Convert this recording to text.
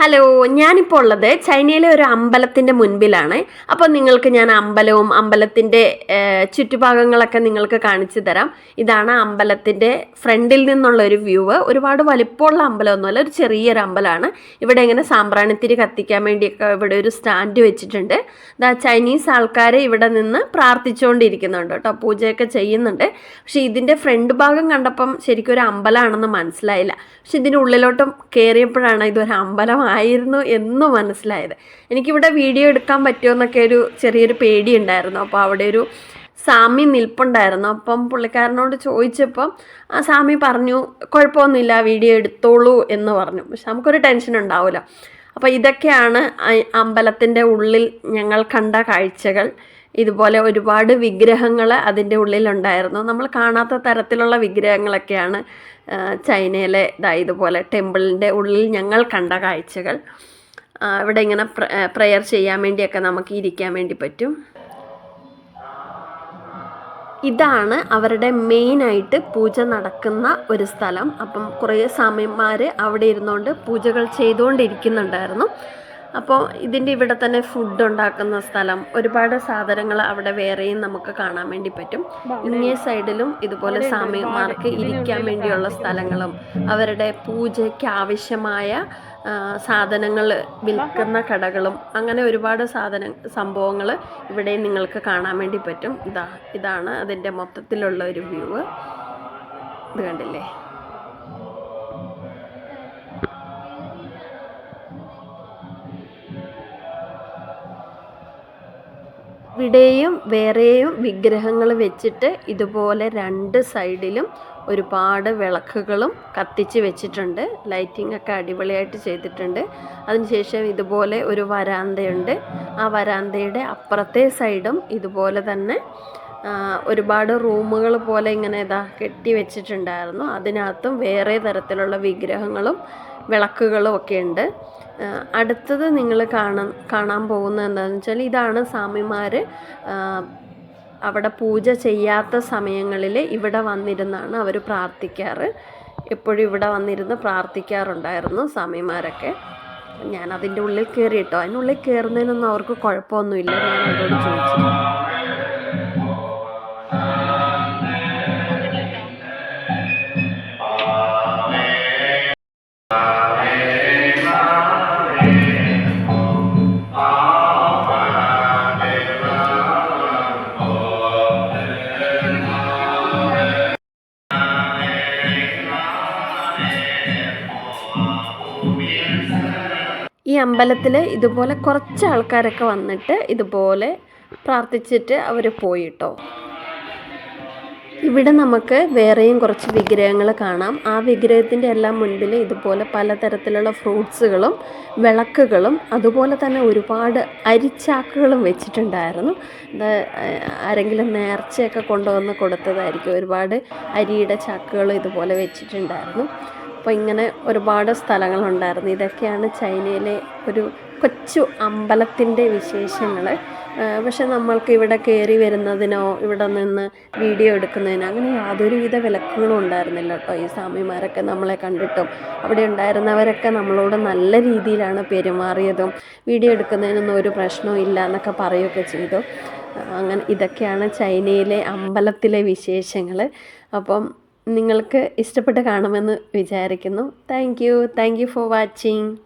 Hello ഞാനിപ്പോൾ ഉള്ളത് ചൈനയിലെ ഒരു അമ്പലത്തിന്റെ മുൻപിലാണ്. അപ്പോൾ നിങ്ങൾക്ക് ഞാൻ അമ്പലവും അമ്പലത്തിന്റെ ചുറ്റുഭാഗങ്ങളൊക്കെ നിങ്ങൾക്ക് കാണിച്ചു തരാം. ഇതാണ് അമ്പലത്തിന്റെ ഫ്രണ്ടിൽ നിന്നുള്ള ഒരു വ്യൂവ് ഒരുപാട് വലിപ്പമുള്ള അമ്പലമൊന്നുമല്ല ഒരു ചെറിയൊരു അമ്പലമാണ്. ഇവിടെ ഇങ്ങനെ സാമ്പ്രാണിത്തിരി കത്തിക്കാൻ വേണ്ടിയൊക്കെ ഇവിടെ ഒരു സ്റ്റാൻഡ് വെച്ചിട്ടുണ്ട്. ദാ ചൈനീസ് ആൾക്കാർ ഇവിടെ നിന്ന് പ്രാർത്ഥിച്ചുകൊണ്ടിരിക്കുന്നുണ്ട് കേട്ടോ പൂജയൊക്കെ ചെയ്യുന്നുണ്ട്. പക്ഷേ ഇതിന്റെ ഫ്രണ്ട് ഭാഗം കണ്ടപ്പം ശരിക്കും ഒരു അമ്പലമാണെന്ന് മനസ്സിലായില്ല. പക്ഷെ ഇതിന്റെ ഉള്ളിലോട്ടും കയറിയപ്പോഴാണ് ഇതൊരു അമ്പലമായിരുന്നു എന്ന് മനസ്സിലായത്. എനിക്കിവിടെ വീഡിയോ എടുക്കാൻ പറ്റുമോ എന്നൊക്കെ ഒരു ചെറിയൊരു പേടി ഉണ്ടായിരുന്നു അപ്പോൾ അവിടെ ഒരു സാമി നിൽപ്പുണ്ടായിരുന്നു. അപ്പം പുള്ളിക്കാരനോട് ചോദിച്ചപ്പം ആ സാമി പറഞ്ഞു കുഴപ്പമൊന്നുമില്ല വീഡിയോ എടുത്തോളൂ എന്ന് പറഞ്ഞു. പക്ഷെ നമുക്കൊരു ടെൻഷൻ ഉണ്ടാവില്ല അപ്പോൾ ഇതൊക്കെയാണ് അമ്പലത്തിന്റെ ഉള്ളിൽ ഞങ്ങൾ കണ്ട കാഴ്ചകൾ. ഇതുപോലെ ഒരുപാട് വിഗ്രഹങ്ങൾ അതിന്റെ ഉള്ളിലുണ്ടായിരുന്നു. നമ്മൾ കാണാത്ത തരത്തിലുള്ള വിഗ്രഹങ്ങളൊക്കെയാണ് ചൈനയിലെ ഇതാ ഇതുപോലെ ടെമ്പിളിന്റെ ഉള്ളിൽ ഞങ്ങൾ കണ്ട കാഴ്ചകൾ. ഇവിടെ ഇങ്ങനെ പ്രെയർ ചെയ്യാൻ വേണ്ടിയൊക്കെ നമുക്ക് ഇരിക്കാൻ വേണ്ടി പറ്റും. ഇതാണ് അവരുടെ മെയിനായിട്ട് പൂജ നടക്കുന്ന ഒരു സ്ഥലം. അപ്പം കുറേ സ്വാമിമാർ അവിടെ ഇരുന്നുകൊണ്ട് പൂജകൾ ചെയ്തുകൊണ്ടിരിക്കുന്നുണ്ടായിരുന്നു. അപ്പോൾ ഇതിന്റെ ഇവിടെ തന്നെ ഫുഡ് ഉണ്ടാക്കുന്ന സ്ഥലം. ഒരുപാട് സാധനങ്ങൾ അവിടെ വേറെയും നമുക്ക് കാണാൻ വേണ്ടി പറ്റും. ഇങ്ങേ സൈഡിലും ഇതുപോലെ സ്വാമിമാർക്ക് ഇരിക്കാൻ വേണ്ടിയുള്ള സ്ഥലങ്ങളും അവരുടെ പൂജയ്ക്ക് ആവശ്യമായ സാധനങ്ങൾ വിൽക്കുന്ന കടകളും അങ്ങനെ ഒരുപാട് സാധന സംഭവങ്ങൾ ഇവിടെ നിങ്ങൾക്ക് കാണാൻ വേണ്ടി പറ്റും. ഇതാ ഇതാണ് അതിന്റെ മൊത്തത്തിലുള്ള ഒരു വ്യൂ ഇത് കണ്ടില്ലേ? ഇവിടെയും വേറെയും വിഗ്രഹങ്ങൾ വെച്ചിട്ട് ഇതുപോലെ രണ്ട് സൈഡിലും ഒരുപാട് വിളക്കുകളും കത്തിച്ച് വെച്ചിട്ടുണ്ട്. ലൈറ്റിംഗ് ഒക്കെ അടിപൊളിയായിട്ട് ചെയ്തിട്ടുണ്ട്. അതിനുശേഷം ഇതുപോലെ ഒരു വരാന്തയുണ്ട്. ആ വരാന്തയുടെ അപ്പുറത്തെ സൈഡും ഇതുപോലെ തന്നെ ഒരുപാട് റൂമുകൾ പോലെ ഇങ്ങനെ ഇതാ കെട്ടി വെച്ചിട്ടുണ്ടായിരുന്നു. അതിനകത്തും വേറെ തരത്തിലുള്ള വിഗ്രഹങ്ങളും വിളക്കുകളും ഒക്കെ ഉണ്ട്. അടുത്തത് നിങ്ങൾ കാണാൻ കാണാൻ പോകുന്നത് എന്താണെന്ന് വെച്ചാൽ ഇതാണ് സ്വാമിമാർ അവിടെ പൂജ ചെയ്യാത്ത സമയങ്ങളിൽ ഇവിടെ വന്നിരുന്നാണ് അവർ പ്രാർത്ഥിക്കാറ്. എപ്പോഴും ഇവിടെ വന്നിരുന്ന് പ്രാർത്ഥിക്കാറുണ്ടായിരുന്നു സ്വാമിമാരൊക്കെ. ഞാൻ അതിന്റെ ഉള്ളിൽ കയറി കേട്ടോ. അതിനുള്ളിൽ കയറുന്നതിനൊന്നും അവർക്ക് കുഴപ്പമൊന്നുമില്ല. ഞാൻ അവരോട് ചോദിച്ചു. അമ്പലത്തിൽ ഇതുപോലെ കുറച്ച് ആൾക്കാരൊക്കെ വന്നിട്ട് ഇതുപോലെ പ്രാർത്ഥിച്ചിട്ട് അവർ പോയിട്ടോ. ഇവിടെ നമുക്ക് വേറെയും കുറച്ച് വിഗ്രഹങ്ങൾ കാണാം. ആ വിഗ്രഹത്തിന്റെ എല്ലാം മുൻപിൽ ഇതുപോലെ പലതരത്തിലുള്ള ഫ്രൂട്ട്സുകളും വിളക്കുകളും അതുപോലെ തന്നെ ഒരുപാട് അരിച്ചാക്കുകളും വെച്ചിട്ടുണ്ടായിരുന്നു. ഇത് ആരെങ്കിലും നേർച്ചയൊക്കെ കൊണ്ടുവന്ന് കൊടുത്തതായിരിക്കും. ഒരുപാട് അരിയുടെ ചാക്കുകളും ഇതുപോലെ വെച്ചിട്ടുണ്ടായിരുന്നു. അപ്പോൾ ഇങ്ങനെ ഒരുപാട് സ്ഥലങ്ങളുണ്ടായിരുന്നു. ഇതൊക്കെയാണ് ചൈനയിലെ ഒരു കൊച്ചു അമ്പലത്തിന്റെ വിശേഷങ്ങൾ. പക്ഷെ നമ്മൾക്ക് ഇവിടെ കയറി വരുന്നതിനോ ഇവിടെ നിന്ന് വീഡിയോ എടുക്കുന്നതിനോ അങ്ങനെ യാതൊരുവിധ വിലക്കുകളും ഉണ്ടായിരുന്നില്ല കേട്ടോ. ഈ സ്വാമിമാരൊക്കെ നമ്മളെ കണ്ടിട്ടും. അവിടെ ഉണ്ടായിരുന്നവരൊക്കെ നമ്മളോട് നല്ല രീതിയിലാണ് പെരുമാറിയതും. വീഡിയോ എടുക്കുന്നതിനൊന്നും ഒരു പ്രശ്നവും ഇല്ല എന്നൊക്കെ പറയുകയൊക്കെ ചെയ്തു. അങ്ങനെ ഇതൊക്കെയാണ് ചൈനയിലെ അമ്പലത്തിലെ വിശേഷങ്ങൾ. അപ്പം നിങ്ങൾക്ക് ഇഷ്ടപ്പെട്ട് കാണുമെന്ന് വിചാരിക്കുന്നു. Thank you thank you for watching